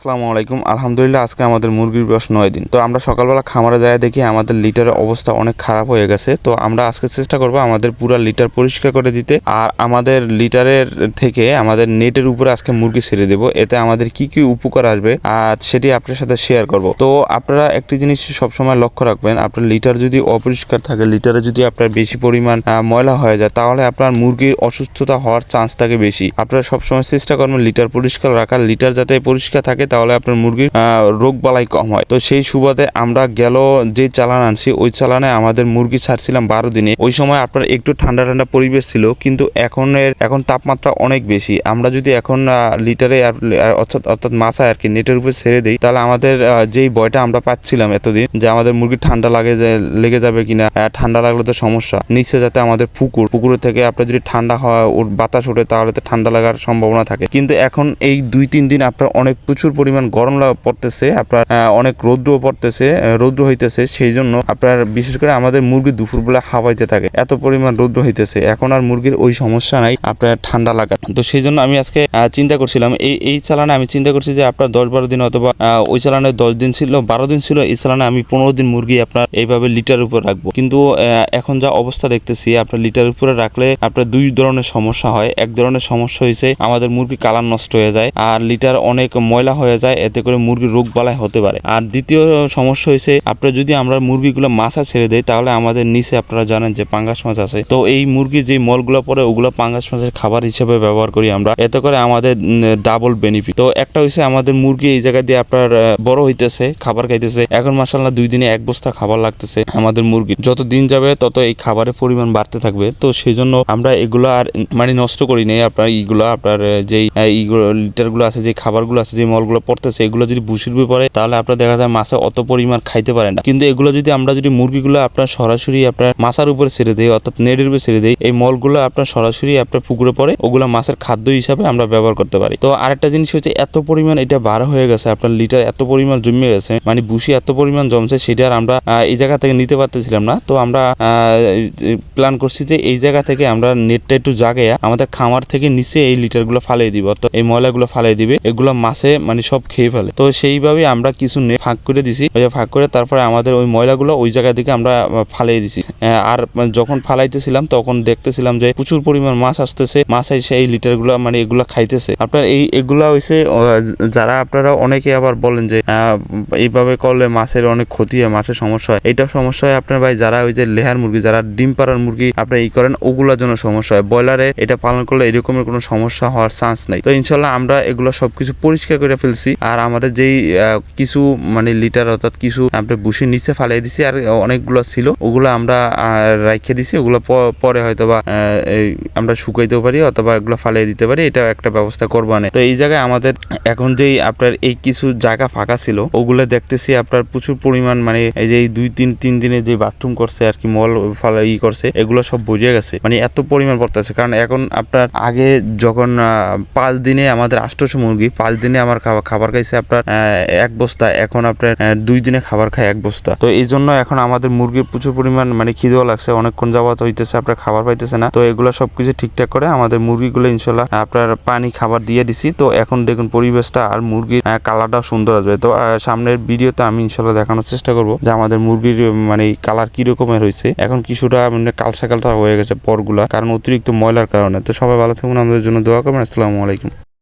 আসসালামু আলাইকুম। আলহামদুলিল্লাহ, আজকে আমাদের মুরগির বয়স নয় দিন। তো আমরা সকালবেলা খামারে যায় দেখি আমাদের লিটারের অবস্থা অনেক খারাপ হয়ে গেছে। তো আমরা আজকে চেষ্টা করব আমাদের পুরো লিটার পরিষ্কার করে দিতে। আর আমাদের লিটারের থেকে আমাদের নেটের উপরে আজকে মুরগি ছেড়ে দেব। এতে আমাদের কি কি উপকার আসবে, আর সেটি আপনার সাথে শেয়ার করব। তো আপনারা একটি জিনিস সবসময় লক্ষ্য রাখবেন, আপনার লিটার যদি অপরিষ্কার থাকে, লিটারে যদি আপনার বেশি পরিমাণ ময়লা হয়ে যায়, তাহলে আপনার মুরগির অসুস্থতা হওয়ার চান্স থাকে বেশি। আপনারা সবসময় চেষ্টা করবেন লিটার পরিষ্কার রাখার, লিটার যাতে পরিষ্কার থাকে তাহলে আপনার মুরগির রোগ বালাই কম হয়। তো সেই সুবাদে আমরা গেল যে চালান আনছি, ওই চালানে আমাদের মুরগি ছাড়ছিলাম বারো দিনে। ওই সময় আপনার একটু ঠান্ডা ঠান্ডা পরিবেশ ছিল, কিন্তু এখনের, এখন তাপমাত্রা অনেক বেশি। আমরা যদি এখন লিটারে অর্থাৎ অর্থাৎ মাছায় আর কি নেটের উপরে ছেড়ে দিই, তাহলে আমাদের যেই ভয়টা আমরা পাচ্ছিলাম এতদিন, যে আমাদের মুরগি ঠান্ডা লাগে লেগে যাবে কিনা ঠান্ডা লাগলে তো সমস্যা। নিচে যাতে আমাদের পুকুর, পুকুরের থেকে আপনার যদি ঠান্ডা হয় বাতাস ওঠে, তাহলে তো ঠান্ডা লাগার সম্ভাবনা থাকে। কিন্তু এখন এই দুই, তিন দিন আপনার অনেক প্রচুর পরিমাণ গরম পড়তেছে, আপনার অনেক রৌদ্র পড়তেছে রৌদ্র হইতেছে, সেই জন্য আপনার বিশেষ করে আমাদের মুরগি দুপুরবেলা হাওয়াইতে থাকে। এত পরিমাণ রৌদ্র হইতেছে, এখন আর মুরগির ওই সমস্যা নাই, আপনার ঠান্ডা লাগা তো সেই জন্য আমি আজকে চিন্তা করছিলাম, এই এই চালানে আমি চিন্তা করছি যে আপনার দশ বারো দিন অথবা ওই চালানে দশ দিন ছিল, বারো দিন ছিল, এই চালানে আমি পনেরো দিন মুরগি আপনার এইভাবে লিটার উপর রাখব। কিন্তু এখন যা অবস্থা দেখতেছি, আপনার লিটার উপরে রাখলে আপনার দুই ধরনের সমস্যা হয়। এক ধরনের সমস্যা হয়েছে আমাদের মুরগি কালার নষ্ট হয়ে যায়, আর লিটার অনেক ময়লা হয়ে যায়, এতে করে মুরগির রোগ বালাই হতে পারে। আর দ্বিতীয় সমস্যা হয়েছে আপনার যদি আমরা মুরগিগুলো মাছা ছেড়ে দেই, তাহলে আমাদের নিচে আপনারা জানেন যে পাঙ্গাস মাছ আছে। তো এই মুরগির যে মলগুলো পরে ওগুলো পাঙ্গাস মাছের খাবার হিসেবে ব্যবহার করি আমরা। এতে করে আমাদের ডাবল বেনিফিট তো একটা হয়েছে আমাদের মুরগি এই জায়গা দিয়ে আপনার বড় হইতেছে, খাবার খাইতেছে। এখন মাসাল্লাহ দুই দিনে এক বস্তা খাবার লাগতেছে আমাদের মুরগি যত দিন যাবে, তত এই খাবারের পরিমাণ বাড়তে থাকবে। তো সেই জন্য আমরা এগুলো আর মানে নষ্ট করি নাই। আপনার ইগুলো আপনার, যেই ইগুলো লিটারগুলো আছে, যে খাবারগুলো আছে, যে মলগুলো পড়তেছে, এগুলো যদি উপরে পড়ে, তাহলে আপনার দেখা যায় মাছে অত পরিমাণ খাইতে পারে না। কিন্তু এগুলো যদি আমরা যদি মুরগিগুলো আপনার সরাসরি আপনার মাছার উপরে ছেড়ে দেই, অর্থাৎ নেটের উপরে ছেড়ে দেই, এই মলগুলো আপনার সরাসরি আপনার পুকুরে পড়ে, ওগুলো মাছের খাদ্য হিসাবে আমরা ব্যবহার করতে পারি। তো আরেকটা জিনিস হচ্ছে, এত পরিমাণ এটা বার হয়ে গেছে, আপনার লিটার এত পরিমাণ জমে গেছে মানে বুসি এত পরিমাণ জমছে, সেটা আর আমরা এই জায়গা থেকে নিতে পারতেছিলাম না। তো আমরা প্ল্যান করছি যে এই জায়গা থেকে আমরা নেটটা একটু জাগাইয়া আমাদের খামার থেকে নিচে এই লিটারগুলো ফালিয়ে দিব, অর্থাৎ এই ময়লাগুলো ফালিয়ে দিবে। এগুলো মাছে মানে সব খেয়ে ফেলে। তো সেইভাবে আমরা কিছু ফাঁক করে দিছি। ফাঁক করে তারপরে আমাদের ওই ময়লাগুলো ওই জায়গা থেকে আমরা ফালিয়ে দিছি। আর যখন ফালাইতেছিলাম তখন দেখতেছিলাম যে প্রচুর পরিমাণ মাছ আসতেছে। মাছ এসে এই লিটারগুলো মানে এগুলা খাইতেছে। আপনার এই, এগুলা হইছে যারা আপনারা অনেকে আবার বলেন যে এইভাবে করলে মাছের অনেক ক্ষতি হয়, মাছের সমস্যা হয়। এটা সমস্যা হয় আপনার ভাই, যারা ওই যে লেহার মুরগি, যারা ডিম পাড়ার মুরগি আপনি ই করেন, ওগুলোর জন্য সমস্যা হয়। ব্রয়লারে এটা পালন করলে এরকমের কোনো সমস্যা হওয়ার চান্স নাই। তো ইনশাল্লাহ আমরা এগুলো সবকিছু পরিষ্কার করে ফেলছি। আর আমাদের যেই কিছু মানে লিটার অর্থাৎ কিছু আমরা বুসির নিচে ফালিয়ে দিছি, আর অনেকগুলো ছিল, ওগুলো আমরা রাইখে দিছি, ওগুলো পরে হয়তো বা আমরা শুকাইতেও পারি অথবা এগুলো ফালিয়ে দিতে পারি এটা একটা ব্যবস্থা করব না তো এই জায়গায় আমাদের এখন যেই আপনার এই কিছু জায়গা ফাঁকা ছিল, ওগুলো দেখতেছি আপনার প্রচুর পরিমাণ মানে এই যে দুই তিন তিন দিনে যে বাথরুম করছে আর কি, মল ফালা, ই করছে, এগুলো সব বুঝে গেছে। মানে এত পরিমাণ পড়তেছে, কারণ এখন আপনার আগে যখন পাঁচ দিনে আমাদের আষ্টশো মুরগি, পাঁচ দিনে আমার খাবার খাবার খাইছে আপনার এক বস্তা, এখন আপনার দুই দিনে খাবার খায় এক বস্তা। তো এই জন্য এখন আমাদের মুরগির প্রচুর পরিমাণ মানে খিদেও লাগছে, অনেকক্ষণ যাবত হইতেছে, আপনার খাবার পাইতেছে না। তো এগুলো সবকিছু ঠিকঠাক করে আমাদের মুরগিগুলো ইনশাল্লাহ, আপনার পানি খাবার দিয়ে দিছি। তো এখন দেখুন পরিবেশটা আর মুরগির কালারটা সুন্দর আসবে। তো সামনের ভিডিওতে আমি ইনশাল্লাহ দেখানোর চেষ্টা করব যে আমাদের মুরগির মানে কালার কি রকমের হয়েছে এখন কিছুটা মানে কালসা কালসা হয়ে গেছে পরগুলা, কারণ অতিরিক্ত ময়লার কারণে। তো সবাই ভালো থাকুন, আমাদের জন্য দোয়া করবেন। আসসালামু আলাইকুম।